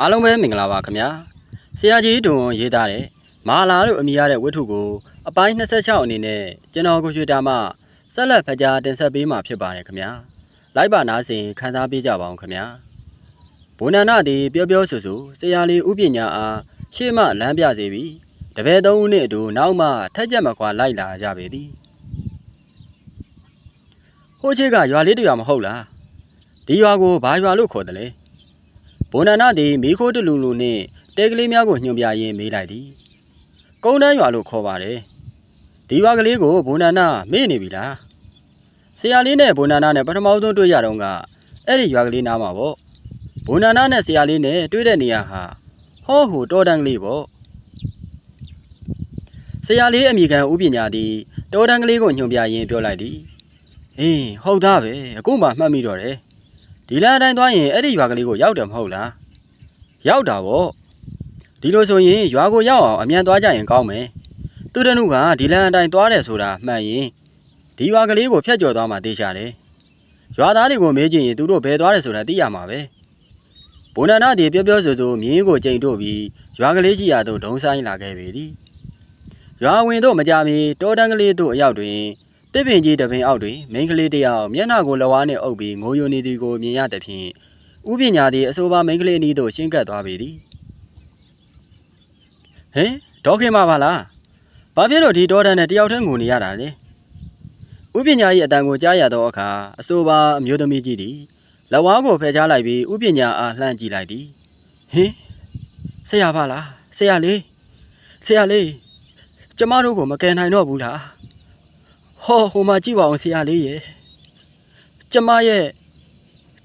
အားလုံးပဲမင်္ဂလာပါခင်ဗျာဆရာကြီးဒုံဝန်ရေးသားတဲ့မာလာလို့အမည်ရတဲ့ဝတ္ထုကိုအပိုင်း26အနေနဲ့ကျွန်တော်ကိုရွှေတာမှဆက်လက်ဖကြားတင်ဆက်ပေးမှာဖြစ်ပါတယ်ခင်ဗျာလိုက်ပါနားစဉ်ခန်းစားပေးကြပါအောင်ခင်ဗျာဘုံနန္ဒသည်ပြောပြောဆိုဆိုဆရာလေးဥပညာအားရှေ့မှလမ်းပြစေပြီးတပည့်သုံးဦးနှင့်အတူနောက်မှထက်ကြက်မခွာလိုက်လာကြပေသည်ဟိုချစ်ကရွာလေးတရွာမဟုတ်လားဒီရွာကိုဘာရွာလို့ခေါ်တယ်လဲ ဘုံနန္ဒသည်မိခိုးတလူလူနှင့်တဲကလေးများကိုညွှန်ပြရင်းမေးလိုက်သည်ကုန်းတန်းရွာလို့ခေါ်ပါတယ်ဒီရွာကလေးကိုဘုံနန္ဒမေ့နေပြီလားဆရာလေးနဲ့ဘုံနန္ဒနဲ့ပထမဆုံးတွေ့ရတော့ကအဲ့ဒီရွာကလေးနားမှာပေါ့ဘုံနန္ဒနဲ့ဆရာလေးနဲ့တွေ့တဲ့နေရာဟာဟောဟိုတောတန်းကလေးပေါ့ဆရာလေးအမိခံဥပညာသည်တောတန်းကလေးကိုညွှန်ပြရင်းပြောလိုက်သည်အေးဟုတ်သားပဲအခုမှမှတ်မိတော့တယ် ဒီလမ်းအတိုင်းသွားရင်အဲ့ဒီရွာကလေးကိုရောက်တယ်မဟုတ်လားရောက်တာဗောဒီလိုဆိုရင်ရွာကိုရောက်အောင်အမြန်သွားကြရင်ကောင်းမယ်သူတနုကဒီလမ်းအတိုင်းသွားတယ်ဆိုတာမှန်ရင်ဒီရွာကလေးကိုဖျက်ကျော်သွားမှသိချတယ်ရွာသားတွေကိုမေးကြည့်ရင်သူတို့ဘယ်သွားတယ်ဆိုတာသိရမှာပဲဘုံနန္ဒတီပြောပြောဆိုဆိုမြင်းကိုကြိမ်တို့ပြီးရွာကလေးရှိရာသို့ဒုံဆိုင်လာခဲ့ပေသည်ရွာဝင်တို့မကြမီတောတန်းကလေးတို့အရောက်တွင် တစ်ပင်ကြီးတစ်ပင်အောက်တွင်မိန်းကလေးတစ်ယောက်မျက်နှာကိုလဝါးနှင့်အုပ်ပြီးငိုယိုနေသည်ကိုမြင်ရသဖြင့်ဥပညာသည်အဆိုပါမိန်းကလေးအနီးသို့ရှင်းကပ်သွားပေသည်ဟင်ဒေါခင်မပါလားဘာဖြစ်လို့ဒီဒေါတန်နဲ့တယောက်တည်းငိုနေရတာလဲဥပညာ၏အတန်ကိုကြားရသောအခါအဆိုပါအမျိုးသမီးကြီးသည်လဝါးကိုဖယ်ရှားလိုက်ပြီးဥပညာအားလှမ်းကြည့်လိုက်သည်ဟင်ဆရာပါလားဆရာလေးဆရာလေးကျမတို့ကိုမကယ်နိုင်တော့ဘူးလား ဟောဟိုမှာကြည့်ပါအောင်ဆရာလေးရဲ့ကျမရဲ့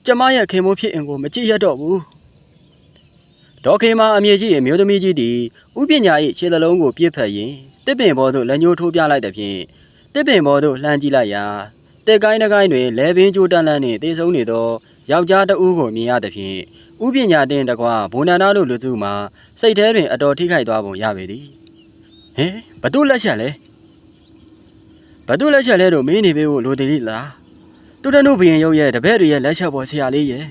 ကျမရဲ့ခင်မိုးဖြစ်အင်ကိုမကြည့်ရတော့ဘူးဒေါခင်မအမြင့်ကြီးအမျိုးသမီးကြီးသည်ဥပညာ၏ခြေသလုံးကိုပြစ်ဖက်ရင်းတစ်ပင်ဘောသို့လက်ညှိုးထိုးပြလိုက်တဲ့ဖြင့်တစ်ပင်ဘောသို့လှမ်းကြည့်လိုက်ရာတက်ကိုင်းတကိုင်းတွင်လဲပင်ကျိုးတန်းလန်းနှင့်တေဆုံးနေသောယောက်ျားတဦးကိုမြင်ရသဖြင့်ဥပညာတင်တကွာဘုံနန္ဒတို့လူစုမှာစိတ်ထဲတွင်အတော်ထိခိုက်သွားပုံရပေသည်ဟင်ဘသူလက်ချက်လဲ ဘသူလက်ချက်လဲတော့မင်းနေပေးဖို့လိုတယ်လားသူတနုဘရင်ရုပ်ရဲ့တပည့်တွေရဲ့လက်ချက်ပေါ်ဆရာလေးရဲ့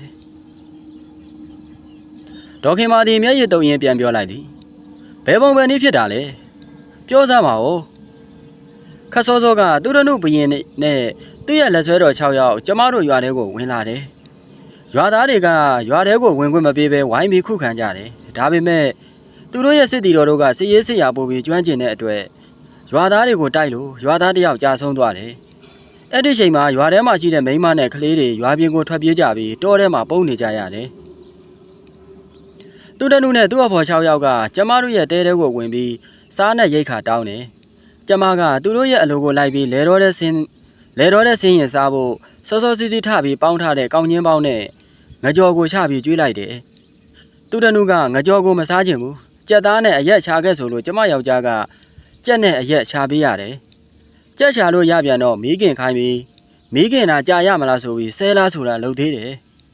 ဒေါခင်မာဒီမျက်ရည်တုံရင်ပြန်ပြောလိုက်သည်ဘယ်ပုံပဲနည်းဖြစ်တာလဲပြောစမ်းပါဦးခတ်စောစောကသူတနုဘရင်နဲ့သူ့ရဲ့လက်ဆွဲတော်6ယောက်ကျမတို့ရွာထဲကိုဝင်လာတယ်ရွာသားတွေကရွာထဲကိုဝင်ခွင့်မပေးဘဲဝိုင်းပြီးခုခံကြတယ်ဒါပေမဲ့သူတို့ရဲ့စစ်တီတော်တို့ကစစ်ရေးစစ်ရာပို့ပြီးကျွမ်းကျင်တဲ့အတွက် ရွာသားတွေကိုတိုက်လို့ရွာသားတစ်ယောက်ကြာဆုံးသွားတယ်။အဲ့ဒီချိန်မှာရွာထဲမှာရှိတဲ့မိန်းမနဲ့ကလေးတွေရွာပြင်ကိုထွက်ပြေးကြပြီးတောထဲမှာပုန်းနေကြရတယ်။သူတနုနဲ့သူ့အဖော်၆ယောက်ကကျမတို့ရဲ့တဲတဲကိုဝင်ပြီးစားနဲ့ရိတ်ခါတောင်းတယ်။ကျမကသူတို့ရဲ့အလိုကိုလိုက်ပြီးလဲတော်တဲ့ဆင်းလဲတော်တဲ့ဆင်းရင်စားဖို့စောစောစီးစီးထပြီးပေါင်းထားတဲ့ကောင်းချင်းပေါင်းနဲ့ငကြော်ကိုချပြီးကျွေးလိုက်တယ်။သူတနုကငကြော်ကိုမစားချင်ဘူး။ကြက်သားနဲ့အရက်ချာခဲ့ဆိုလို့ကျမယောက်ျားက ကြက်နဲ့အရက်ရှာပေးရတယ်။ကြက်ရှာလို့ရပြန်တော့မီးခင်ခိုင်းပြီးမီးခင်တာကြာရမလားဆိုပြီးဆဲလားဆိုတာလုပ်သေးတယ်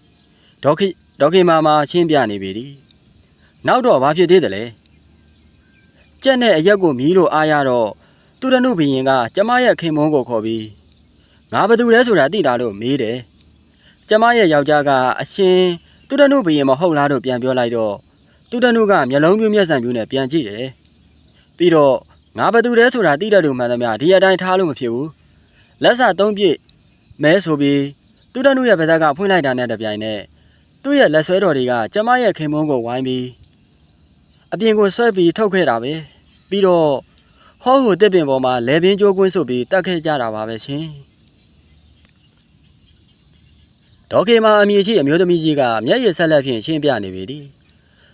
။ဒေါခိဒေါခိမာမာချင်းပြနေပြီဒီ။နောက်တော့ဘာဖြစ်သေးတယ်လဲ။ကြက်နဲ့အရက်ကိုမီးလို့အားရတော့သူရနုဘရင်ကကျမရဲ့ခင်မုန်းကိုခေါ်ပြီးငါဘာတူလဲဆိုတာသိတာလို့မေးတယ်။ကျမရဲ့ယောက်ျားကအရှင်သူရနုဘရင်မဟုတ်လားလို့ပြန်ပြောလိုက်တော့သူရနုကမျက်လုံးပြူးမျက်စံပြူးနဲ့ပြန်ကြည့်တယ်။ပြီးတော့ ငါဘသူလဲဆိုတာသိတတ်လို့မှန်သမျှဒီအတိုင်းထားလို့မဖြစ်ဘူးလက်စာသုံးပြည့်မဲဆိုပြီးသူတနုရဲ့ပါးစပ်ကဖွင့်လိုက်တာနဲ့တပြိုင်နက်သူ့ရဲ့လက်ဆွဲတော်တွေကကျမရဲ့ခင်မုန်းကိုဝိုင်းပြီးအပြင်ကိုဆွဲပြီးထုတ်ခဲ့တာပဲပြီးတော့ဟောကိုတစ်ပင်ပေါ်မှာလဲပင်ကြိုးကွင်းဆုပ်ပြီးတတ်ခဲ့ကြတာပါပဲရှင်ဒေါကေမာအမည်ရှိအမျိုးသမီးကြီးကမျက်ရည်ဆက်လက်ဖြင့်ရှင်းပြနေပြီဒီ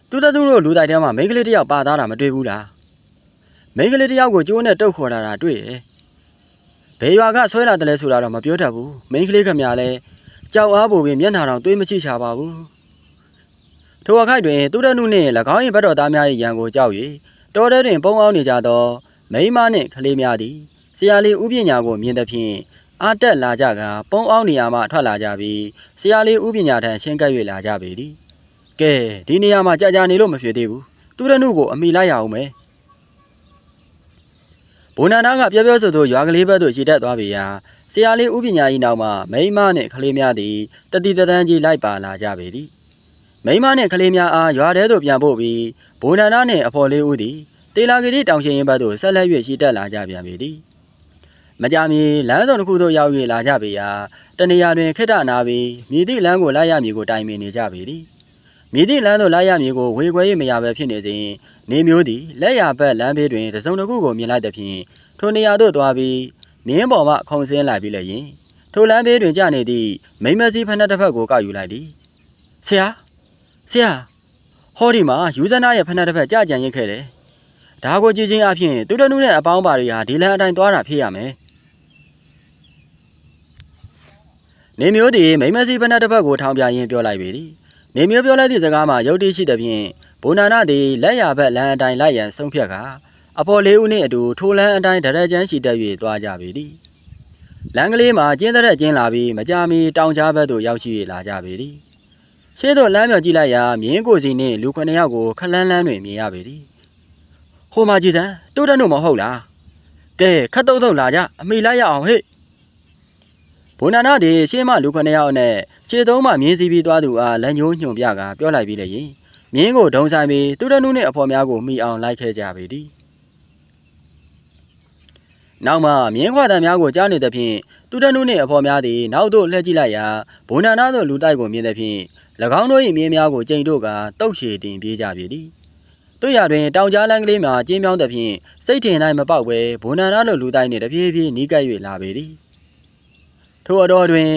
သူတသူတို့လူတိုက်ထဲမှာမိန်းကလေးတစ်ယောက်ပါသားတာမတွေ့ဘူးလား မိန်းကလေးတစ်ယောက်ကိုကျိုးနဲ့တုတ်ခေါ်လာတာတွေ့တယ်။ဘယ်ရွာကဆွဲလာတယ်လဲဆိုတာတော့မပြောတတ်ဘူး။မိန်းကလေးခမရလဲကြောက်အားပူပြီးမျက်နှာတောင်သွေးမချိချပါဘူး။ထိုအခိုက်တွင်သူရနုနှင့်၎င်း၏ဘတ်တော်သားများ၏ရန်ကိုကြောက်၍တောထဲတွင်ပုံအောင်နေကြသောမိန်းမနှင့်ကလေးများသည်ဆရာလေးဥပညာကိုမြင်သဖြင့်အာတက်လာကြကပုံအောင်နေရာမှထွက်လာကြပြီးဆရာလေးဥပညာထံရှင်းကပ်၍လာကြပေသည်။ကဲဒီနေရာမှာကြာကြာနေလို့မဖြစ်သေးဘူး။သူရနုကိုအမိလိုက်ရအောင်မယ်။ ဘုံနာနာကပြောပြောဆိုဆိုရွာကလေးဘက်သို့ခြေတက်သွားပြီရာဆရာလေးဥပညာကြီးနောက်မှမိန်းမနှင့်ကလေးများသည်တတိတတန်းကြီးလိုက်ပါလာကြပေသည်မိန်းမနှင့်ကလေးများအားရွာထဲသို့ပြန်ပို့ပြီးဘိုနန္ဒနှင့်အဖော်လေးဦးသည်တေလာဂရီတောင်ရှင်ရင်ဘက်သို့ဆက်လက်၍ရှိတက်လာကြပြန်ပေသည်မကြမီလမ်းစုံတစ်ခုသို့ရောက်၍လာကြပေရာတနေရာတွင်ခိတ္တနာပြီးမြည်သည့်လမ်းကိုလိုက်ရမည်ကိုတိုင်ပင်နေကြပေသည် မြည်သည့်လမ်းသို့လိုက်ရမည်ကိုဝေခွဲ၍မရဘဲဖြစ်နေစဉ်နေမျိုးသည်လက်ရဘက်လမ်းဘေးတွင်တစုံတစ်ခုကိုမြင်လိုက်သဖြင့်ထိုနေရာသို့သွားပြီးမြင်းပေါ်မှခုံဆင်းလိုက်ပြီးလည်းယင်ထိုလမ်းဘေးတွင်ကျနေသည့်မိမ့်မစီဖက်နှက်တစ်ဖက်ကိုကောက်ယူလိုက်သည်ဆရာဆရာဟောဒီမှာယူဇနာရဲ့ဖက်နှက်တစ်ဖက်ကြာကြံရစ်ခဲ့တယ်ဒါကိုကြည့်ချင်းအဖြစ်သူတနုနဲ့အပေါင်းပါတွေဟာဒီလမ်းအတိုင်းသွားတာဖြစ်ရမယ်နေမျိုးသည်မိမ့်မစီဖက်နှက်တစ်ဖက်ကိုထောင်ပြရင်းပြောလိုက်ပေသည် နေမျိုးပြောလိုက်သည့်စကားမှာယုတ်တိရှိသဖြင့်ဘုံနာနာသည်လက်ရဘက်လမ်းအတိုင်းလိုက်ရန်ဆုံးဖြတ်ကာအဖော်လေးဦးနှင့်အတူထိုလမ်းအတိုင်းဒရကြမ်းရှိတက်၍သွားကြပေသည်လမ်းကလေးမှာကျင်းတဲ့ကျင်းလာပြီးမကြာမီတောင်ကြားဘက်သို့ရောက်ရှိ၍လာကြပေသည်ရှေ့သို့လမ်းမြော်ကြည့်လိုက်ရာမြင်းကိုစီနှင့်လူခုနှစ်ယောက်ကိုခလန်းလန်းတွင်မြင်ရပေသည်ဟိုမှာကြည်စမ်းတူတန်းတို့မဟုတ်လားကဲခတ်တုံးတုံးလာကြအမိလိုက်ရအောင်ဟဲ့ ဘုံနာနာသည်ရှေ့မှလူခုနှစ်ယောက်နဲ့ရှေ့သုံးမှမြင်းစီပြီးသွားသူအားလမ်းညိုးညွှန်ပြကပြောလိုက်ပြီးလေရင်မြင်းကိုဒုံဆိုင်ပြီးတူတန်းနှင့်အဖော်များကိုမိအောင်လိုက်ခဲ့ကြပေသည်နောက်မှမြင်းခွာတံများကိုကြားနေသဖြင့်တူတနုနှင့်အဖော်များသည်နောက်သို့လှည့်ကြည့်လိုက်ရာဘုံနာနာသို့လူတိုက်ကိုမြင်သဖြင့်၎င်းတို့၏မြင်းများကိုကြိမ်တို့ကတုတ်ရှည်တင်ပြေးကြပြီသည်တို့ရတွင်တောင်ကြားလန်းကလေးမှာကျင်းမြောင်းသဖြင့်စိတ်ထင်တိုင်းမပေါက်ပဲဘုံနာနာတို့လူတိုက်နှင့်တပြေးပြေးနီးကပ်၍လာပေသည် ထိုအတော်တွင်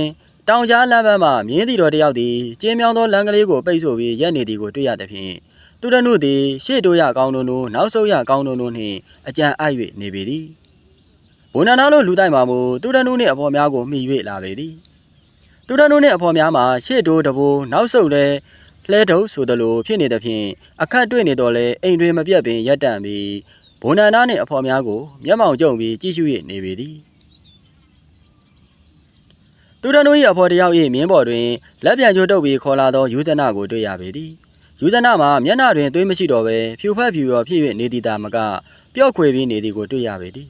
တောင်ကြားလမ်းဘက်မှမြင်းတီတော်တစ်ယောက်သည်ကျင်းမြောင်းသောလမ်းကလေးကိုပိတ်ဆို့ပြီးရက်နေသည်ကိုတွေ့ရသဖြင့်တူတနုသည်ရှေ့တို့ရကောင်းတို့တို့နောက်ဆုတ်ရကောင်းတို့တို့နှင့်အကြံအိုက်၍နေပေသည်ဘုံနာနာတို့လူတိုက်မှာမူတူတနုနှင့်အဖော်များကိုမှီ၍လာပေသည်တူတနုနှင့်အဖော်များမှာရှေ့တိုးတဘိုးနောက်ဆုတ်လဲလှဲတုပ်ဆိုသလိုဖြစ်နေသဖြင့်အခက်တွေ့နေတော့လဲအိမ်တွင်မပြတ်ပင်ရက်တန့်ပြီးဘုံနာနာနှင့်အဖော်များကိုမျက်မှောင်ကျုံပြီးကြည့်ရှု၍နေပေသည် တူတနု၏အဖော်တယောက်၏မြင်းပေါ်တွင်လက်ပြန်ကျိုးတုပ်ပြီးခေါ်လာသောယူဇနာကိုတွေ့ရပေသည်ယူဇနာမှာမျက်နှာတွင်သွေးမရှိတော့ဘဲဖြူဖက်ဖြူရောဖြစ်၍နေသည်တာမကပျော့ခွေပြီးနေသည်ကိုတွေ့ရပေသည်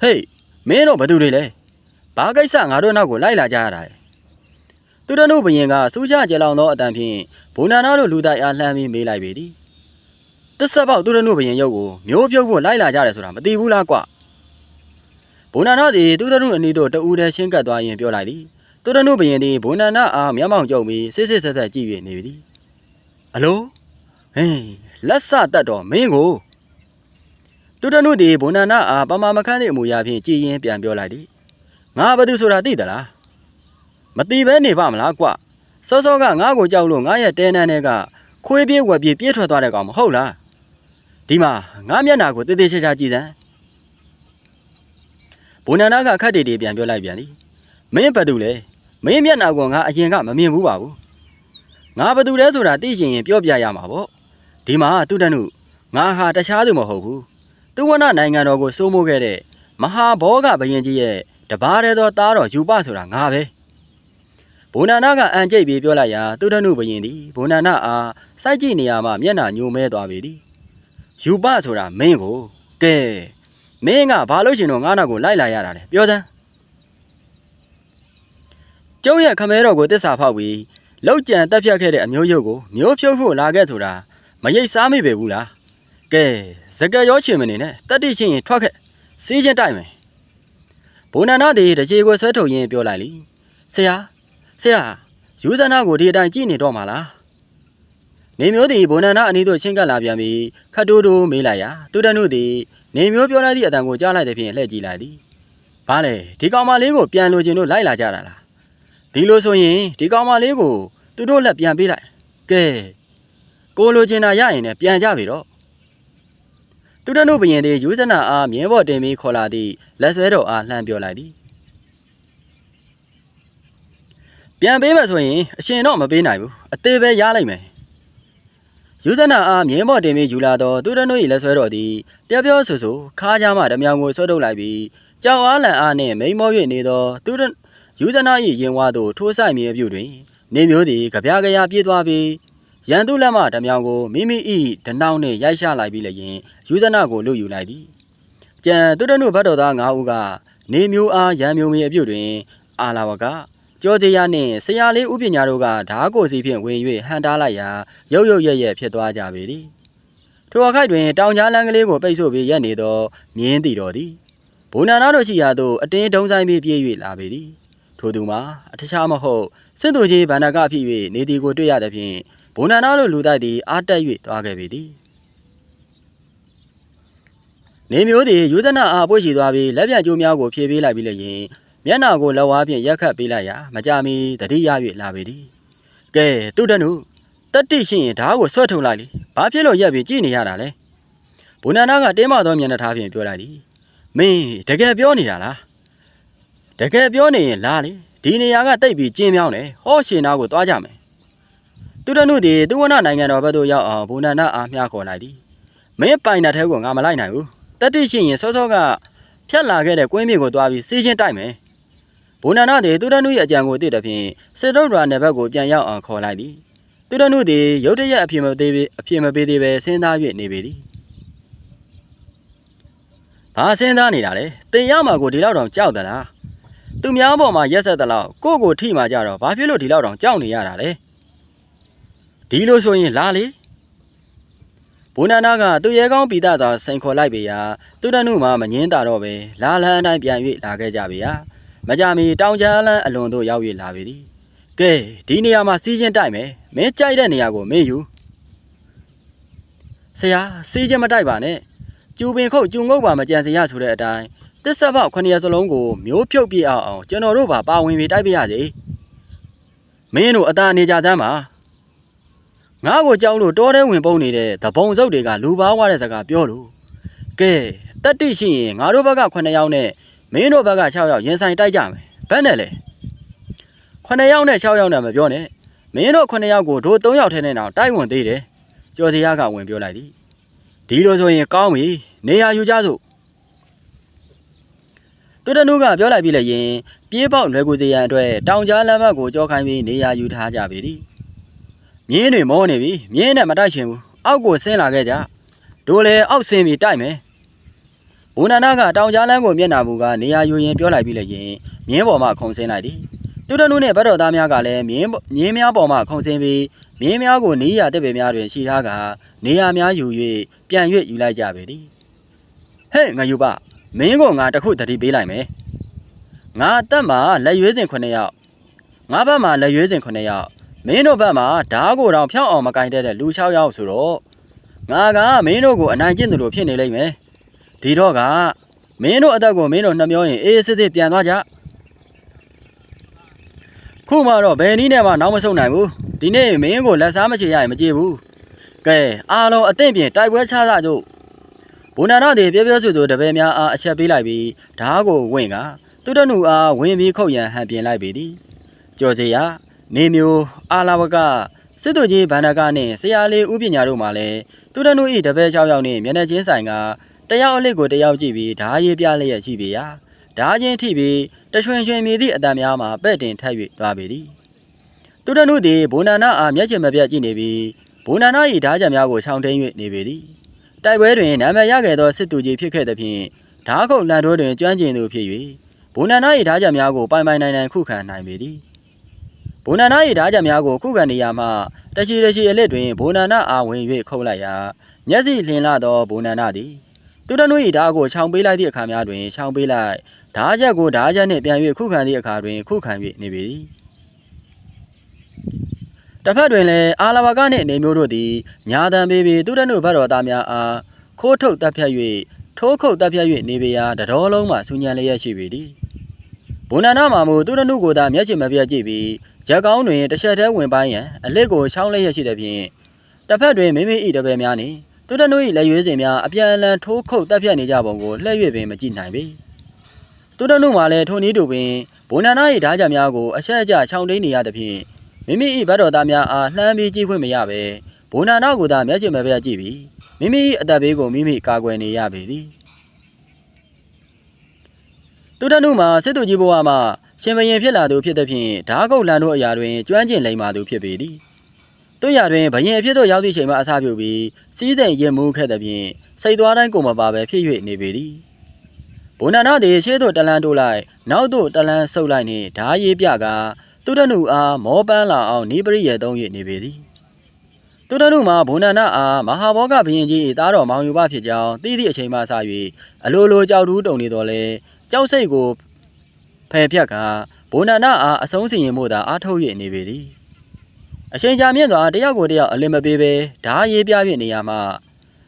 ဟေးမင်းတို့ဘာတူတွေလဲဘာကိစ္စငါတို့နောက်ကိုလိုက်လာကြရတာလဲသူတို့တို့ဘယင်ကစူးချကြလောင်သောအတန်ဖြင့်ဘုံနာနာတို့လူတိုက်အားလှမ်းပြီးမေးလိုက်ပေသည်တစ္ဆက်ပေါက်သူတို့တို့ဘယင်ရုပ်ကိုမျိုးပြုတ်ဖို့လိုက်လာကြတယ်ဆိုတာမသိဘူးလားကွဘုံနာနာသည်သူတို့တို့အနီးသို့တအူးတည်းရှင်းကပ်သွားရင်ပြောလိုက်သည် သူတို့တို့ဘယင်သည်ဘုံနာနာအားမျက်မှောင်ကျုံပြီးစစ်စစ်ဆက်ဆက်ကြည့်၍နေပြီအလိုဟေးလက်ဆတတ်တော်မင်းကိုသူတနုသည်ဘုံနာနာအားပမာမခန့်သည့်အမူအရာဖြင့်ကြည်ရင်ပြန်ပြောလိုက်သည်ငါဘာသူဆိုတာသိသလားမသိဘဲနေပါမလားကွစောစောကငါ့ကိုကြောက်လို့ငါရဲ့တဲနန်းတွေကခွေးပြေးဝက်ပြေးပြေးထွက်သွားတဲ့ကောင်မဟုတ်လားဒီမှာငါမျက်နာကိုတေးသေးချာချာကြည့်စမ်းဘုံနာနာကခက်တေတေပြန်ပြောလိုက်ပြန်သည်မင်းဘာသူလဲ မင်းမျက်နာကိုငါအရင်ကမမြင်ဘူးပါဘူးငါဘာသူလဲဆိုတာသိချင်ရင်ပြောပြရမှာပေါ့ဒီမှာသူတနုငါဟာတခြားသူမဟုတ်ဘူးသူဝနနိုင်ငံတော်ကိုစိုးမိုးခဲ့တဲ့မဟာဘောဂဘယင်ကြီးရဲ့တပါးတည်းသောသားတော်ယူပဆိုတာငါပဲဘုံနာနာကအန်ကျိတ်ပြီးပြောလိုက်ရာသူတနုဘယင်သည်ဘုံနာနာအားစိုက်ကြည့်နေရမှမျက်နှာညိုမဲသွားပေသည်ယူပဆိုတာမင်းကိုကဲမင်းကဘာလို့ရှင်တော့ငါနောက်ကိုလိုက်လာရတာလဲပြောစမ်း ကျုံရဲ့ခမဲတော်ကိုတစ္ဆာဖောက်ပြီးလောက်ကြံတက်ဖြတ်ခဲ့တဲ့အမျိုးရုပ်ကိုမျိုးဖြုတ်ဖို့လာခဲ့ဆိုတာမရိပ်စားမိပေဘူးလားကဲစကရောချင်မနေနဲ့တတိချင်းရင်ထွက်ခဲ့စီးချင်းတိုက်မယ်ဘုံနာနာသည်တကြေကိုဆွဲထုတ်ရင်းပြောလိုက်လီဆရာဆရာယူဇနာကိုဒီအတိုင်းကြည့်နေတော့မှာလားနေမျိုးသည်ဘုံနာနာအနီးသို့ချင်းကပ်လာပြန်ပြီးခတ်တိုးတိုးမေးလိုက်ရာသူတနုသည်နေမျိုးပြောလိုက်သည့်အတန်ကိုကြားလိုက်တဲ့ဖြင့်လှည့်ကြည့်လိုက်သည်ဘာလဲဒီကောင်မလေးကိုပြန်လိုချင်လို့လိုက်လာကြတာလား ဒီလိုဆိုရင်ဒီကောင်မလေးကိုသူတို့လက်ပြန်ပေးလိုက်ကဲကိုလိုချင်တာရရင်လည်းပြန်ကြပြီတော့သူတနုဘရင်သည်ယူဇနာအားမြင်းပေါ်တင်ပြီးခေါ်လာသည့်လက်ဆွဲတော်အားလှမ်းပြောလိုက်သည်ပြန်ပေးမယ်ဆိုရင်အရှင်တော့မပေးနိုင်ဘူးအသေးပဲရလိုက်မယ်ယူဇနာအားမြင်းပေါ်တင်ပြီးယူလာတော့သူတနု၏လက်ဆွဲတော်သည်ပြပြဆူဆူခါးကြမှဓမြောင်ကိုဆွဲထုတ်လိုက်ပြီးကြောက်အားလန်အားနှင့်မိန်မော၍နေသောသူတ ယူဇနာ၏ရင်ဝါသို့ထိုးဆိုင်မြေပြုတွင် နေမျိုးသည်ကြပြားကြရာပြေးသွားပြီးရန်သူလက်မှဓမြောင်ကိုမိမိ၏ဒနောင်းနှင့်ရိုက်ရှလိုက်ပြီးလည်းရင်ယူဇနာကိုလူယူလိုက်သည်။ကျန်သူတနုဘတ်တော်သား၅ဦးကနေမျိုးအားရန်မျိုးမီအပြုတ်တွင် အာလာဝကကျကျော်စီရနှင့်ဆရာလေးဥပညာတို့ကဓာကိုစီဖြင့်ဝင်၍ဟန်တားလိုက်ရာရုတ်ရုတ်ရက်ရက်ဖြစ်သွားကြပေသည်ထိုအခိုက်တွင်တောင်ကြားလမ်းကလေးကိုပိတ်ဆို့ပြီးရက်နေသောမြင်းတီတော်သည်ဘုံနာနာတို့ရှိရာသို့အတင်းဒုံဆိုင်ပြီးပြေး၍လာပေသည် ထိုသူမှာအထခြားမဟုတ်စစ်သူကြီးဗန္ဒကဖြစ်၍နေတီကိုတွေ့ရသဖြင့်ဘုံနာနာတို့လူတိုက်သည်အားတက်၍သွားခဲ့ပေသည်နေမျိုးသည်ယူဇနာအားပွေ့ရှိသွားပြီးလက်ပြကျိုးများကိုဖြည့်ပေးလိုက်ပြီးလည်းရင်မျက်နှာကိုလက်ဝါးဖြင့်ရက်ခတ်ပေးလိုက်ရာမကြမီတတိယ၍လာပေသည်ကဲသူတနုတတိရှိရင်ဓားကိုဆွတ်ထုတ်လိုက်လေဘာဖြစ်လို့ရက်ပြီးကြည်နေရတာလဲဘုံနာနာကတင်းမသောမျက်နှာထားဖြင့်ပြောလိုက်သည်မင်းတကယ်ပြောနေတာလား တကယ်ပြောနေရင်လာလေဒီနေရာကတိတ်ပြီးကျင်းမြောင်းတယ်ဟောရှင်နာကိုသွားကြမယ်သူတနုသည်သူဝနနိုင်ငံတော်ဘက်သို့ရောက်အောင်ဘုံနာနာအားမျှခေါ်လိုက်သည်မင်းပိုင်တဲ့ထဲကိုငါမလိုက်နိုင်ဘူးတတိရှိရင်စောစောကဖြတ်လာခဲ့တဲ့ကွင်းမြေကိုသွားပြီးစီးချင်းတိုက်မယ်ဘုံနာနာသည်သူတနု၏အကြံကိုသိတဲ့ဖြင့်စစ်တုံးတော်နယ်ဘက်ကိုပြန်ရောက်အောင်ခေါ်လိုက်သည်သူတနုသည်ရုတ်တရက်အဖြစ်မသေးပေအဖြစ်မပေးသေးပဲစဉ်းစား၍နေပေသည်ဘာစဉ်းစားနေတာလဲတင်ရမှာကိုဒီလောက်တောင်ကြောက်သလား သူများပေါ်မှာရက်ဆက်သလောက်ကိုယ့်ကိုထိမှကြတော့ဘာဖြစ်လို့ဒီလောက်တောင်ကြောက်နေရတာလဲဒီလိုဆိုရင်လာလေဘုနာနာကသူရဲကောင်းပိသားစွာစိန်ခေါ်လိုက်ပေရာသူတနုမှမငင်းတာတော့ပဲလာလန်းအတိုင်းပြန်၍လာခဲ့ကြပေရာမကြမီတောင်ကြားလန်းအလွန်သို့ရောက်၍လာပေသည်ကဲဒီနေရာမှာစီးချင်းတိုက်မယ်မင်းကြိုက်တဲ့နေရာကိုမင်းယူဆရာစီးချင်းမတိုက်ပါနဲ့ကျူပင်ခုတ်ကျူငုတ်ပါမကြံစရဆိုတဲ့အတိုင်း တစ္ဆပေါက်9ရက်စလုံးကိုမျိုးဖြုတ်ပြအောင်အောင်ကျွန်တော်တို့ပါပါဝင်ပြီးတိုက်ပြရစေမင်းတို့အသာနေကြစမ်းပါငါ့ကိုကြောက်လို့တောထဲဝင်ပုန်းနေတဲ့သဘုံစုပ်တွေကလူပါဝါတဲ့စကားပြောလို့ကဲတက်တိရှိရင်ငါတို့ဘက်က9ယောက်နဲ့မင်းတို့ဘက်က6ယောက်ရင်ဆိုင်တိုက်ကြမယ်ဘယ်နဲ့လဲ9ယောက်နဲ့6ယောက်နဲ့မပြောနဲ့မင်းတို့9ယောက်ကိုတို့3ယောက်ထဲနဲ့တော့တိုက်ဝင်သေးတယ်ကျော်စရာကဝင်ပြောလိုက်သည်ဒီလိုဆိုရင်ကောင်းပြီနေရာယူကြစို့ တူတနုကပြောလိုက်ပြီလေရင်ပြေးပေါက်လွယ်ကူစေရန်အတွက်တောင်ကြားလမ်းဘက်ကိုကြောခိုင်းပြီးနေရာယူထားကြပြီသည်မြင်းတွေမောနေပြီမြင်းနဲ့မတိုက်ချင်ဘူးအောက်ကိုဆင်းလာခဲ့ကြတို့လည်းအောက်ဆင်းပြီးတိုက်မယ်ဘုံနာနာကတောင်ကြားလမ်းကိုမျက်နှာမူကနေရာယူရင်ပြောလိုက်ပြီလေရင်မြင်းပေါ်မှခုံဆင်းလိုက်သည်တူတနုနှင့်ဗတ်တော်သားများကလည်းမြင်းမြင်းများပေါ်မှခုံဆင်းပြီးမြင်းများကိုနေရတက်ပေများတွင်ရှိထားကနေရာများယူ၍ပြန်၍ယူလိုက်ကြပေသည်ဟဲ့ငါယူပါ မင်းကငါတခုတတိပေးလိုက်မယ်ငါအသက်မှာလက်ရွေးစဉ်9ယောက်ငါဘက်မှာလက်ရွေးစဉ်9ယောက်မင်းတို့ဘက်မှာဓားကိုတောင်ဖြောင်းအောင်မကင်တဲ့လူ6ယောက်ဆိုတော့ငါကမင်းတို့ကိုအနိုင်ကျင့်သူလိုဖြစ်နေလိမ့်မယ်ဒီတော့ကမင်းတို့အသက်ကိုမင်းတို့နှမျောရင်အေးစစ်စစ်ပြန်သွားကြခုမှတော့ဘယ်နည်းနဲ့မှနောက်မဆုတ်နိုင်ဘူးဒီနေ့မင်းကိုလက်စားမချေရရင်မကြည့်ဘူးကဲအားလုံးအသင့်ပြင်တိုက်ပွဲချစကြတို့ ဘုံနာရသည်ပြပြဆူဆူတပည့်များအားအချက်ပေးလိုက်ပြီးဓားကိုဝင့်ကသူတနုအားဝင်ပြီးခုတ်ရန်ဟန်ပြင်လိုက်ပေသည်ကြော်စီရနေမျိုးအာလာဝကစစ်သူကြီးဗန္ဒကနှင့်ဆရာလေးဥပညာတို့မှလည်းသူတနု၏တပည့်6ယောက်နှင့်မျက်နှာချင်းဆိုင်ကတယောက်အလစ်ကိုတယောက်ကြည့်ပြီးဓားရေးပြလျက်ရှိပေရာဓားချင်းထိပြီးတရွှင်ရွှင်မြည်သည့်အတန်များမှာပဲ့တင်ထပ်၍သွားပေသည်သူတနုသည်ဘုံနာနာအားမျက်ချင်မပြတ်ကြည့်နေပြီးဘုံနာနာ၏ဓားကြံများကိုခြောင်ထိန်၍နေပေသည် တိုက်ပွဲတွင်နာမည်ရခဲ့သောစစ်သူကြီးဖြစ်ခဲ့သဖြင့်ဓားခုတ်လန်တိုးတွင်ကျွမ်းကျင်သူဖြစ်၍ဘုံနာနာ၏ဓားကြံများကိုပိုင်ပိုင်နိုင်နိုင်ခုခံနိုင်ပေသည်ဘုံနာနာ၏ဓားကြံများကိုခုခံနေရမှတရှိတရှိအလစ်တွင်ဘုံနာနာအားဝင်၍ခုတ်လိုက်ရာမျက်စိလင်လာသောဘုံနာနာသည်သူတနု၏ဓားကိုခြောင်ပေးလိုက်သည့်အခါများတွင်ခြောင်ပေးလိုက်ဓားချက်ကိုဓားချက်နှင့်ပြန်၍ခုခံသည့်အခါတွင်ခုခံ၍နေပေသည် တစ်ဖက်တွင်လည်းအာလဝကနှင့်နေမျိုးတို့သည်ညာတံပေးပြီးသူတနုဘတ်တော်သားများအားခိုးထုတ်တပ်ဖြတ်၍ထိုးခုတ်တပ်ဖြတ်၍နေပေရာတတော်လုံးမှဆူညံလျက်ရှိပေသည်ဘုံနာနာမှာမူသူတနုကိုသာမျက်ချင်မပြတ်ကြည့်ပြီးရက်ကောင်းတွင်တစ်ချက်တည်းဝင်ပိုင်းရန်အလစ်ကိုချောင်းလျက်ရှိသည်ဖြင့်တစ်ဖက်တွင်မိမိ၏တပည့်များနှင့်သူတနု၏လက်ရွေးစင်များအပြန်အလှန်ထိုးခုတ်တပ်ဖြတ်နေကြပုံကိုလှည့်၍ပင်မကြည့်နိုင်ပေသူတနုမှာလည်းထိုနည်းတူပင်ဘုံနာနာ၏ဓာကြများကိုအဆက်အကျချောင်းတိန်နေရသဖြင့် မိမိ၏ဘတ်တော်သားများအားလှမ်းပြီးကြည့်ခွင့်မရပဲဘုံနာနာကိုသာမျက်ချင်မပြတ်ကြည့်ပြီးမိမိအသက်ဘေးကိုမိမိကာကွယ်နေရပေသည်သူတနုမှာစစ်သူကြီးဘဝမှာရှင်ဘရင်ဖြစ်လာသူဖြစ်သည်ဖြင့်ဓာကုတ်လန်တို့အရာတွင်ကျွမ်းကျင်လိမ္မာသူဖြစ်ပေသည်သူရတွင်ဘရင်အဖြစ်သို့ရောက်သည့်ချိန်မှအစားပြုပြီးစီးစိမ်ရင်မှုခဲ့သည်ဖြင့်စိတ်သွားတိုင်းကိုမပါပဲဖြစ်၍နေပေသည်ဘုံနာနာသည်ရှေ့သို့တလန်းတိုးလိုက်နောက်သို့တလန်းဆုပ်လိုက်နှင့်ဓာရေးပြက သူတနုအားမောပန်းလာအောင်နိပရိယေသုံး၍နေပေသည်သူတနုမှာဘုံနန္ဒအားမဟာဘောဂဘုရင်ကြီး၏သားတော်မောင်ယူပဖြစ်ကြောင်းသိသည့်အချိန်မှစ၍အလိုလိုကြောက်တူးတုန်နေတော်လဲကြောက်စိတ်ကိုဖယ်ဖြတ်ကဘုံနန္ဒအားအဆုံးစီရင်မှုသာအားထုတ်၍နေပေသည်အချိန်ကြာမြင့်စွာတယောက်ကိုတယောက်အလင်မပေးဘဲဓာရေးပြ၍နေရမှ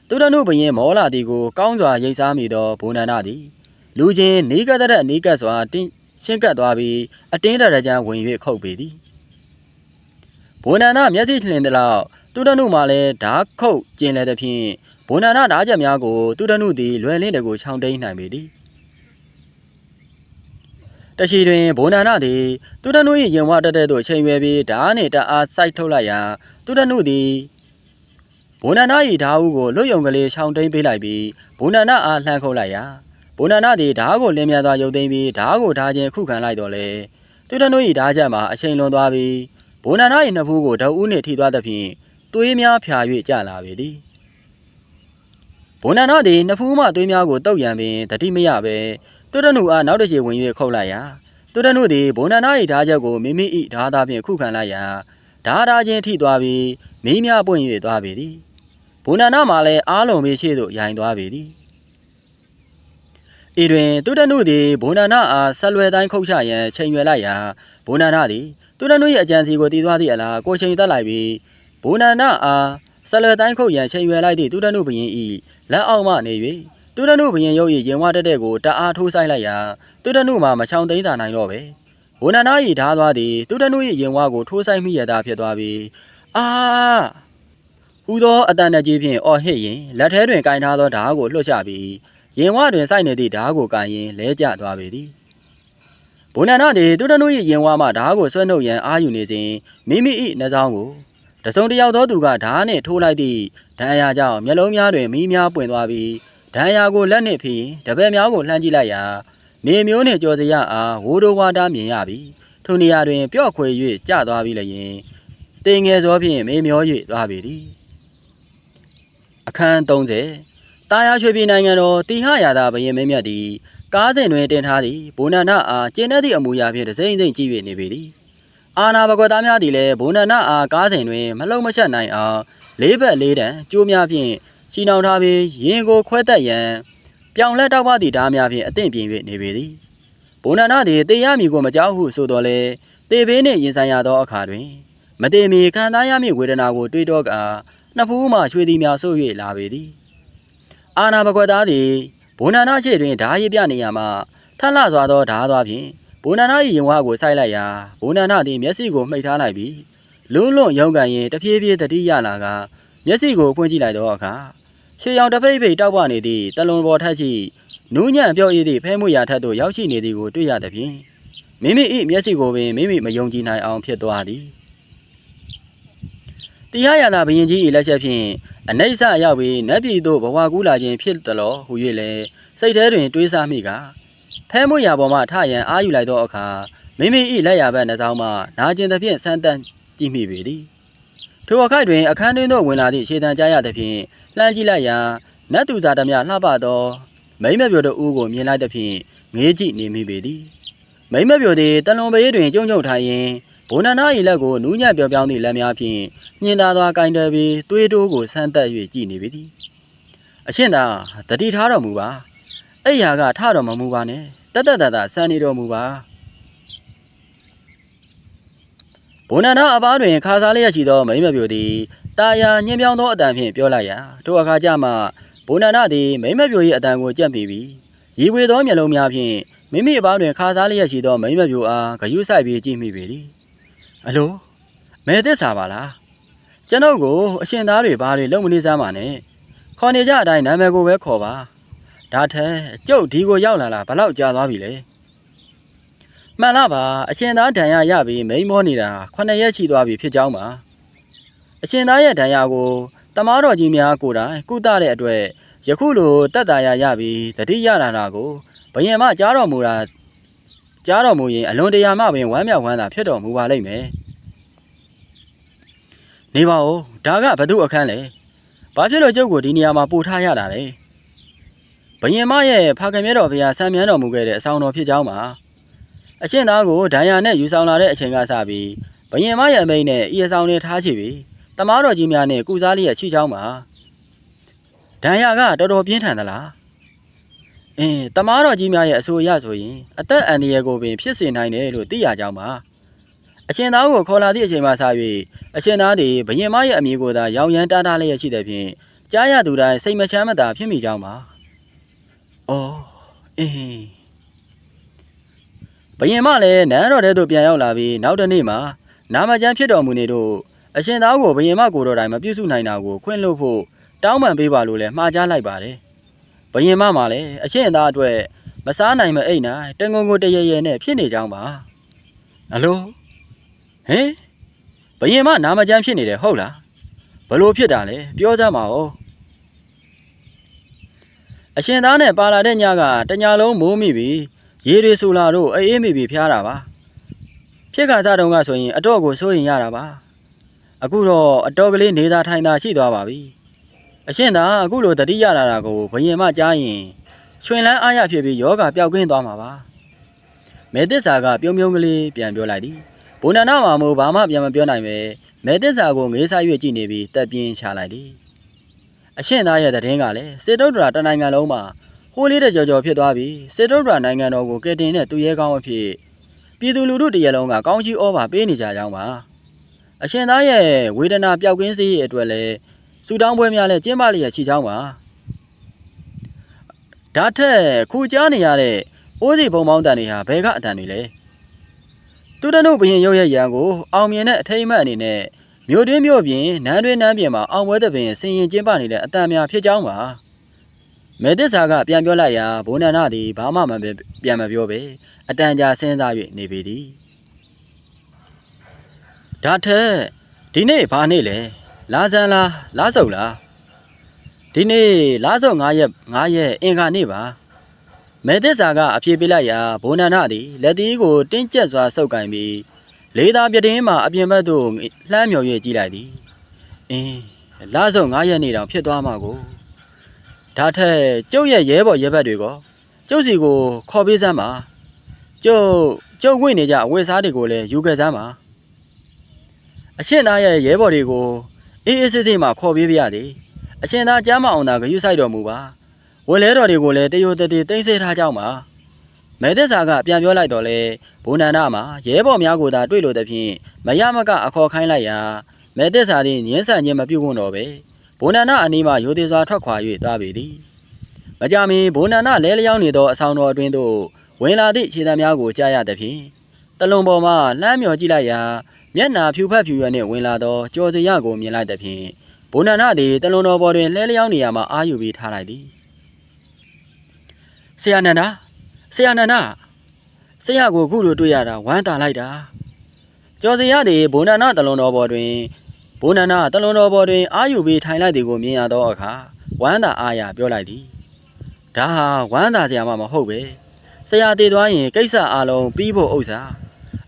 သူတနုဘုရင်မောလာသည်ကိုကောင်းစွာရိတ်စားမိသောဘုံနန္ဒသည်လူချင်းနေကတဲ့နေကတ်စွာတင်း ရှင်းကပ်သွားပြီးအတင်းတရကြံဝင်၍ခုတ်ပေသည်ဘုံနန္ဒမျက်စိလှင်သလောက်သူတနုမှလည်းဓာခုတ်ကျင်လည်းသဖြင့်ဘုံနန္ဒဓာချက်များကိုသူတနုသည်လွယ်လင်းတကိုခြောင်တိန်နိုင်ပေသည်တရှိတွင်ဘုံနန္ဒသည်သူတနု၏ရင်ဝတက်တဲ့သို့ချိန်ရွယ်ပြီးဓာနှင့်တအားစိုက်ထုတ်လိုက်ရာသူတနုသည်ဘုံနန္ဒ၏ဓာဟုကိုလွတ်ယုံကလေးခြောင်တိန်ပေးလိုက်ပြီးဘုံနန္ဒအားလှမ်းခုတ်လိုက်ရာ ဘုံနန္ဒသည်ဓားကိုလင်းမြသွားရုပ်သိမ်းပြီးဓားကိုဓားချင်းခုခံလိုက်တော့လေသူတနု၏ဓားချက်မှာအချိန်လွန်သွားပြီးဘုံနန္ဒ၏နှစ်ဖူးကိုဓာတ်ဦးနှင့်ထိသွားသဖြင့်သွေးများဖြာ၍ကျလာပေသည်ဘုံနန္ဒသည်နှစ်ဖူးမှသွေးများကိုတုပ်ရန်ပင်တတိမရပဲသူတနုအားနောက်တစ်ချေဝင်၍ခုတ်လိုက်ရာသူတနုသည်ဘုံနန္ဒ၏ဓားချက်ကိုမိမိ၏ဓားသားဖြင့်ခုခံလိုက်ရာဓားဓားချင်းထိသွားပြီးမီးများပွင့်၍သွားပေသည်ဘုံနန္ဒမှာလည်းအားလုံးမေရှိသို့ရိုင်သွားပေသည် ဤတွင်တုတနုသည်ဘုံနာနာအားဆက်လွယ်တိုင်းခုတ်ချရန်ချိန်ရွယ်လိုက်ရာဘုံနာနာသည်တုတနု၏အကြံစီကိုတည်သွားသည့်အလားကိုချိန်တက်လိုက်ပြီးဘုံနာနာအားဆက်လွယ်တိုင်းခုတ်ရန်ချိန်ရွယ်လိုက်သည့်တုတနုဘရင်၏လက်အောက်မှနေ၍တုတနုဘရင်ရုပ်၏ရင်ဝတက်တဲ့ကိုတအားထိုးဆိုင်လိုက်ရာတုတနုမှာမချောင်သိမ်းသာနိုင်တော့ပဲဘုံနာနာ၏ဓားသွားသည်တုတနု၏ရင်ဝကိုထိုးဆိုင်မိရတာဖြစ်သွားပြီးအာဟူသောအတန်တကြီးဖြင့်အော်ဟစ်ရင်လက်ထဲတွင်ကင်ထားသောဓားကိုလွှတ်ချပြီး ရင်ဝတွင်စိုက်နေသည့်ဓားကိုကန်ရင်လဲကျသွားပေသည်ဘုံနန္ဒသည်သူတနု၏ရင်ဝမှဓားကိုဆွဲနှုတ်ရန်အာယူနေစဉ်မိမိ၏နှစောင်းကိုတစုံတစ်ယောက်သောသူကဓားနှင့်ထိုးလိုက်သည့်ဒဏ်ရာကြောင့်မျက်လုံးများတွင်မီးများပွင့်သွားပြီးဒဏ်ရာကိုလက်နှင့်ဖိရင်တပည့်များကိုလှမ်းကြည့်လိုက်ရာနေမျိုးနှင့်ကြော်စရအားဝိုးတော်ဝါတာမြင်ရပြီးထိုနေရာတွင်ပျော့ခွေ၍ကျသွားပြီးလျင်တင်ငယ်စောဖြင့်မေမျော၍သွားပေသည်အခန်း30 တာယာရွှေပြည်နိုင်ငံတော်တီဟရာသာဘရင်မင်းမြတ်သည်ကားစဉ်တွင်တင်ထားသည့်ဘုံနန္ဒအားကျင်းတဲ့သည့်အမူအရာဖြင့်တစိမ့်စိမ့်ကြည့်၍နေပေသည်အာနာဘကွက်သားများသည်လည်းဘုံနန္ဒအားကားစဉ်တွင်မလုံမချက်နိုင်အောင်လေးဘက်လေးတန်ကျိုးများဖြင့်ချီနှောင်ထားပြီးရင်ကိုခွဲတက်ရန်ပြောင်လက်တောက်ပသည့်ဓားများဖြင့်အသင့်ပြင်၍နေပေသည်ဘုံနန္ဒသည်တေရမီကိုမကြောက်ဟုဆိုတော်လဲတေဘေးနှင့်ရင်ဆိုင်ရသောအခါတွင်မတေမီခံစားရမည့်ဝေဒနာကိုတွေးတော့ကနှစ်ဖူးမှရွှေသည်များဆို့၍လာပေသည် အာနာဘကွက်သားသည်ဘုံနာနာရှိတွင်ဓာရည်ပြနေရမှထလှစွာသောဓာသွားဖြင့်ဘုံနာနာ၏ရင်ဝါကိုစိုက်လိုက်ရာဘုံနာနာသည်မျက်စိကိုမှိတ်ထားလိုက်ပြီးလွန်းလွန်းရုံကန်ရင်တဖြည်းဖြည်းတတိရလာကမျက်စိကိုဖွင့်ကြည့်လိုက်သောအခါရှေးရောင်တဖိတ်ဖိတ်တောက်ပနေသည့်တလွန်ပေါ်ထက်ရှိနူးညံ့ပြော့ရည်သည့်ဖဲမှုရာထက်သို့ရောက်ရှိနေသည်ကိုတွေ့ရသဖြင့်မိမိ၏မျက်စိကိုပင်မိမိမယုံကြည်နိုင်အောင်ဖြစ်သွားသည်တရားရတာဘရင်ကြီး၏လက်ချက်ဖြင့် အနိစ္စရောက်ပြီးနတ်ပြည်သို့ဘဝကူးလာခြင်းဖြစ်သလောဟူ၍လည်းစိတ်ထဲတွင်တွေးဆမိကဖဲမှုရာပေါ်မှထရန်အာယူလိုက်သောအခါမိမိ၏လက်ရဘက်နှစောင်းမှနာကျင်သဖြင့်ဆန်းတန်းကြည့်မိပေသည်ထိုအခိုက်တွင်အခန်းတွင်သို့ဝင်လာသည့်ခြေတံကြားရသဖြင့်လှမ်းကြည့်လိုက်ရာနတ်သူသားဓမြလှပသောမိမ့်မပြိုတို့ဦးကိုမြင်လိုက်သဖြင့်ငေးကြည့်နေမိပေသည်မိမ့်မပြိုသည်တလွန်ဘေးတွင်ကြုံကြုံထိုင်ရင် ဘုံနနာ၏လက်ကိုနူးညံ့ပြောင်ပြောင်းသည့်လက်များဖြင့်ညင်သာစွာကင်တယ်ပြီးသွေးတိုးကိုဆန်းသက်၍ကြည်နေပေသည်အရှင်သာတတိထားတော်မူပါအဲ့ရာကထတော်မမူပါနဲ့တတ်တတ်တတ်တဆန်းနေတော်မူပါဘုံနနာအပားတွင်ခါစားလျက်ရှိသောမိမပြိုသည်တာယာညင်ပြောင်းသောအတန်ဖြင့်ပြောလိုက်ရာထိုအခါကျမှဘုံနနာသည်မိမပြို၏အတန်ကိုကြက်ပြီးပြီးရီဝေသောမျက်လုံးများဖြင့်မိမိအပားတွင်ခါစားလျက်ရှိသောမိမပြိုအားဂယုဆိုင်ပြီးကြည့်မိပေသည် အလိုမဲသစ္စာပါလားကျွန်ုပ်ကိုအရှင်သားတွေဘာတွေလုံမနေစမ်းပါနဲ့ခေါ်နေကြအတိုင်းနာမည်ကိုပဲခေါ်ပါဒါထက်ကျုပ်ဒီကိုရောက်လာတာဘလောက်ကြာသွားပြီလဲမှန်လားပါအရှင်သားဒဏ်ရာရပြီးမိန်မောနေတာ9ရက်ရှိသွားပြီဖြစ်ကြောင်းပါအရှင်သားရဲ့ဒဏ်ရာကိုတမားတော်ကြီးများကိုယ်တိုင်ကုသတဲ့အတွက်ယခုလိုတက်တာရရပြီးတတိရလာတာကိုဘယင်မကြားတော်မူတာ ကြားတော်မူရင်အလွန်တရာမှပင်ဝမ်းမြောက်ဝမ်းသာဖြစ်တော်မူပါလိမ့်မယ်နေပါဦးဒါကဘသူအခန်းလဲဘာဖြစ်လို့ကျုပ်ကိုဒီနေရာမှာပို့ထားရတာလဲဘယင်မရဲ့ဖာခင်မြတ်တော်ဘုရားဆံမြန်းတော်မူခဲ့တဲ့အဆောင်တော်ဖြစ်ကြောင်းပါအရှင်သားကိုဒဏ်ရာနဲ့ယူဆောင်လာတဲ့အချိန်ကစပြီးဘယင်မရဲ့အမိန်နဲ့ဤအဆောင်နဲ့ထားချပြီးတမားတော်ကြီးများနဲ့ကုစားလျက်ရှိချောင်းပါဒဏ်ရာကတော်တော်ပြင်းထန်သလား အင်းတမားတော်ကြီးများရဲ့အဆိုအရဆိုရင်အသက်အန္တရာယ်ကိုပင်ဖြစ်စေနိုင်တယ်လို့သိရကြောင်းပါအရှင်သားကိုခေါ်လာသည့်အချိန်မှစ၍အရှင်သားသည်ဘယင်မရဲ့အမည်ကိုသာရောင်ရမ်းတားတားလျက်ရှိတဲ့ဖြင့်ကြားရသူတိုင်းစိတ်မချမ်းမသာဖြစ်မိကြောင်းပါအော်အင်းဘယင်မလည်းနန်းတော်ထဲသို့ပြန်ရောက်လာပြီးနောက်တစ်နေ့မှာနာမကျန်းဖြစ်တော်မူနေတို့အရှင်သားကိုဘယင်မကိုတော်တိုင်မပြုစုနိုင်တာကိုခွင့်လွှတ်ဖို့တောင်းပန်ပေးပါလို့လည်းမှားကြားလိုက်ပါတယ် ဘယင်မမှာလည်းအရှင်သားအတွက်မစားနိုင်မအိတ်နိုင်တငုံကိုတရရဲနဲ့ဖြစ်နေကြောင်းပါအလိုဟင်ဘယင်မနာမကျန်းဖြစ်နေတယ်ဟုတ်လားဘလို့ဖြစ်တာလဲပြောစမ်းပါဦးအရှင်သားနဲ့ပါလာတဲ့ညကတညာလုံးမိုးမိပြီးရေတွေဆူလာတော့အေးအေးမိပြီးဖျားတာပါဖြစ်ခါစားတုန်းကဆိုရင်အတော့ကိုစိုးရင်ရတာပါအခုတော့အတော်ကလေးနေသာထိုင်သာရှိသွားပါပြီ အရှင်သားအခုလိုတတိရလာတာကိုဘယင်မကြားရင်ချွင်လန်းအားရဖြစ်ပြီးယောဂပျောက်ကင်းသွားမှာပါမဲသစ္စာကပြုံးပြုံးကလေးပြန်ပြောလိုက်သည်ဘုံနာနာမှာမို့ဘာမှပြန်မပြောနိုင်ပဲမဲသစ္စာကိုငေးစား၍ကြည့်နေပြီးတက်ပြင်းချလိုက်သည်အရှင်သားရဲ့တည်င်းကလည်းစေတုဒ္ဒရာတနိုင်ငံလုံးမှာဟိုးလေးတဲ့ကြော်ကြော်ဖြစ်သွားပြီးစေတုဒ္ဒရာနိုင်ငံတော်ကိုကယ်တင်တဲ့သူရဲကောင်းအဖြစ်ပြည်သူလူထုတရက်လုံးကကောင်းချီးဩဘာပေးနေကြကြောင်းပါအရှင်သားရဲ့ဝေဒနာပျောက်ကင်းစေရေးအတွက်လည်း စူတောင်းပွဲများလည်းကျင်းပလျက်ရှိကြောင်းပါဒါထက်ခုကြားနေရတဲ့အိုးစီပုံပေါင်းတန်တွေဟာဘယ်ကအတန်တွေလဲသူတနုဘရင်ရုပ်ရဲ့ရန်ကိုအောင်မြင်တဲ့အထိမ့်အမှတ်အနေနဲ့မြို့တွင်းမြို့ပြင်နန်းတွင်းနန်းပြင်မှာအောင်ပွဲတဲ့ပင်ဆင်ရင်ကျင်းပနေတဲ့အတန်များဖြစ်ကြောင်းပါမေတ္တစာကပြန်ပြောလိုက်ရာဘုံနန္ဒသည်ဘာမှမပြန်မပြောပဲအတန်ကြာစဉ်းစား၍နေပေသည်ဒါထက်ဒီနေ့ဘာနေ့လဲ လာဇန်လားလာစုံလားဒီနေ့လာစုံ9ရက်9ရက်အင်္ဂါနေ့ပါမေတ္တစာကအပြေပေးလိုက်ရာဘုံနန္ဒသည်လက်သီးကိုတင်းကျပ်စွာဆုပ်ကင်ပြီးလေးသားပြတင်းမှအပြင်ဘက်သို့လှမ်းမြော်၍ကြည့်လိုက်သည်အင်းလာစုံ9ရက်နေ့တောင်ဖြစ်သွားမှာကိုဒါထက်ကျုပ်ရဲ့ရဲဘော်ရဲဘက်တွေကကျုပ်စီကိုခေါ်ပေးစမ်းပါကျုပ်ကျုပ်ဝင်နေကြအဝတ်စားတွေကိုလည်းယူခဲ့စမ်းပါအရှင်သားရဲ့ရဲဘော်တွေကို အေးအေးဆေးဆေးမှခေါ်ပေးပြရသည်အရှင်သားကျမ်းမအောင်သာဂရုစိုက်တော်မူပါဝယ်လဲတော်တွေကိုလည်းတရိုတည်တိမ့်စေထားကြပါမဲသစ္စာကပြန်ပြောလိုက်တော့လေဘုံနန္ဒမှာရဲဘော်များကိုသာတွေ့လို့တဖြင့်မရမကအခေါ်ခိုင်းလိုက်ရာမဲသစ္စာသည်ညင်းဆန်ခြင်းမပြုတ်ခွင့်တော့ပဲဘုံနန္ဒအနီးမှရိုသေစွာထွက်ခွာ၍သွားပေသည်မကြမီဘုံနန္ဒလဲလျောင်းနေသောအဆောင်တော်အတွင်းသို့ဝင်လာသည့်ခြေတံများကိုကြားရသဖြင့်တလွန်ပေါ်မှလှမ်းမြော်ကြည့်လိုက်ရာ မျက်နာဖြူဖက်ဖြူရွယ်နှင့်ဝင်လာသောကြော်စရကိုမြင်လိုက်သဖြင့်ဘုံနန္ဒသည်တလွန်တော်ပေါ်တွင်လဲလျောင်းနေရာမှအာယူပြီးထားလိုက်သည်ဆရာနန္ဒာဆရာနန္ဒာဆရာကိုခုလိုတွေ့ရတာဝမ်းသာလိုက်တာကျော်စရသည်ဘုံနန္ဒတလွန်တော်ပေါ်တွင်ဘုံနန္ဒတလွန်တော်ပေါ်တွင် အာယူပြီးထိုင်လိုက်သည်ကိုမြင်ရသောအခါဝမ်းသာအားရပြောလိုက်သည်ဒါဟာဝမ်းသာစရာမှမဟုတ်ပဲဆရာတည်သွားရင်ကိစ္စအလုံးပြီးဖို့ဥစ္စာ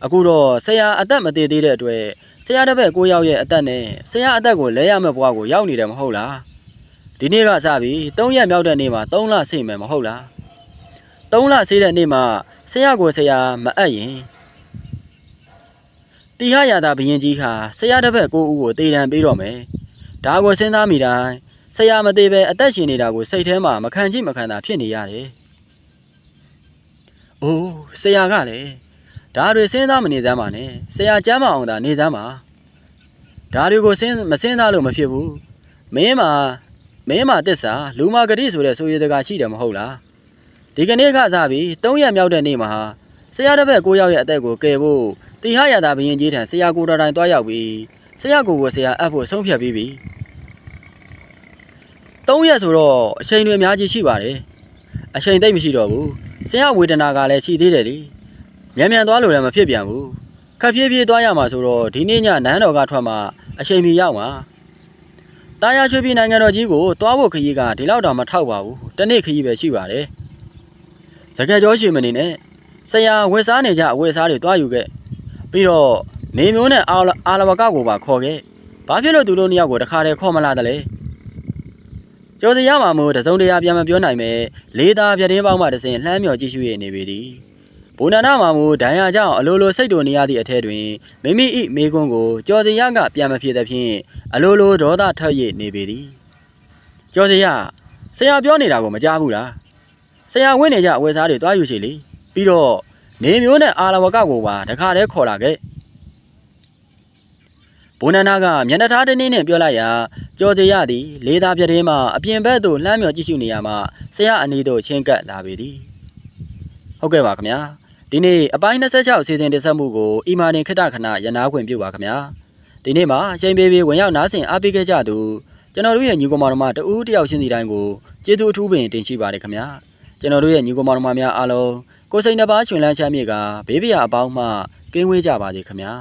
အခုတော့ဆရာအသက်မတည်သေးတဲ့အတွက်ဆရာတစ်ပည့်ကိုရောက်ရဲ့အသက်နဲ့ဆရာအသက်ကိုလဲရမယ့်ဘဝကိုရောက်နေတယ်မဟုတ်လားဒီနေ့ကစပြီး၃ရက်မြောက်တဲ့နေ့မှာ၃လဆိတ်မယ်မဟုတ်လား၃လဆေးတဲ့နေ့မှာဆရာကိုဆရာမအပ်ရင်တီဟရတာဘရင်ကြီးဟာဆရာတစ်ပည့်ကိုဦးကိုတေတံပေးတော့မယ်ဒါကိုစဉ်းစားမိတိုင်းဆရာမသေးပဲအသက်ရှင်နေတာကိုစိတ်ထဲမှာမခံကြည့်မခံတာဖြစ်နေရတယ်။အိုးဆရာကလည်း ဒါတွေစဉ်းစားမနေစမ်းပါနဲ့ဆရာကျမ်းမအောင်သာနေစမ်းပါဒါတွေကိုစဉ်းမစဉ်းစားလို့မဖြစ်ဘူးမင်းမှာမင်းမှာတစ္ဆာလူမာဂတိဆိုတဲ့ဆိုရတကာရှိတယ်မဟုတ်လားဒီကနေ့ကစားပြီး၃ရက်မြောက်တဲ့နေ့မှာဆရာတစ်ပည့်ကိုရောက်ရဲ့အသက်ကိုကယ်ဖို့တီဟရတာဘရင်ကြီးထံဆရာကိုတော်တိုင်တွားရောက်ပြီးဆရာကိုကိုဆရာအပ်ဖို့ဆုံးဖြတ်ပြီးပြီ၃ရက်ဆိုတော့အချိန်တွေအများကြီးရှိပါတယ်အချိန်သိပ်မရှိတော့ဘူးဆရာဝေဒနာကလည်းရှိသေးတယ်လေ မြန်မြန်သွားလို့လည်းမဖြစ်ပြန်ဘူးခက်ပြေးပြေးသွားရမှာဆိုတော့ဒီနေ့ညနန်းတော်ကထွက်မှာအချိန်မီရောက်မှာတာယာချွေပြည်နိုင်ငံတော်ကြီးကိုသွားဖို့ခရီးကဒီလောက်တော့မထောက်ပါဘူးတနေ့ခရီးပဲရှိပါတယ်စကယ်ကြောရှိမနေနဲ့ဆရာဝက်စားနေကြအဝက်စားတွေတွားယူခဲ့ပြီးတော့နေမျိုးနဲ့အာလအာလဘကကိုပါခေါ်ခဲ့ဘာဖြစ်လို့သူတို့နှစ်ယောက်ကိုတခါတည်းခေါ်မလာတယ်လဲကျော်စရမှာမို့တစုံတရာပြန်မပြောနိုင်ပဲလေးသားပြတင်းပေါင်းမှတစင်လှမ်းမြော်ကြည့်ရှုရနေပြီဒီဘ ဘုံနန္ဒမာမူဒဏ်ရာကြောင့်အလိုလိုစိတ်တူနေရသည့်အထက်တွင်မိမိ၏မိကွန်းကိုကျော်စရကပြန်မဖြစ်သဖြင့်အလိုလိုဒေါသထွက်၍နေပေသည်ကျော်စရဆရာပြောနေတာကိုမကြားဘူးလားဆရာဝင့်နေကြအဝယ်စားတွေတွားယူရှိလေပြီးတော့နေမျိုးနဲ့အာလဝကကိုပါတခါတည်းခေါ်လာခဲ့ဘုံနန္ဒကမျက်နှာသားတစ်နည်းနဲ့ပြောလိုက်ရာကျော်စရသည်လေးသားပြတင်းမှအပြင်ဘက်သို့လှမ်းမြော်ကြည့်ရှုနေရမှဆရာအနီးသို့ချင်းကပ်လာပေသည်ဟုတ်ကဲ့ပါခင်ဗျာ ဒီနေ့အပိုင်း26စီစဉ်တင်ဆက်မှုကိုအီမာတင်ခတခဏရနာခွင့်ပြုပါခင်ဗျာဒီနေ့မှာချိန်ပေးပေးဝင်ရောက်နားဆင်အားပေးခဲ့ကြသူကျွန်တော်တို့ရဲ့ညီကောင်မတော်မတဦးတယောက်ချင်းစီတိုင်းကိုကျေးဇူးအထူးပင်တင်ရှိပါတယ်ခင်ဗျာကျွန်တော်တို့ရဲ့ညီကောင်မတော်မများအားလုံးကိုယ်စိတ်နှပါရှင်လန်းချမ်းမြေကဘေးပရာအပေါင်းမှကင်းဝေးကြပါစေခင်ဗျာ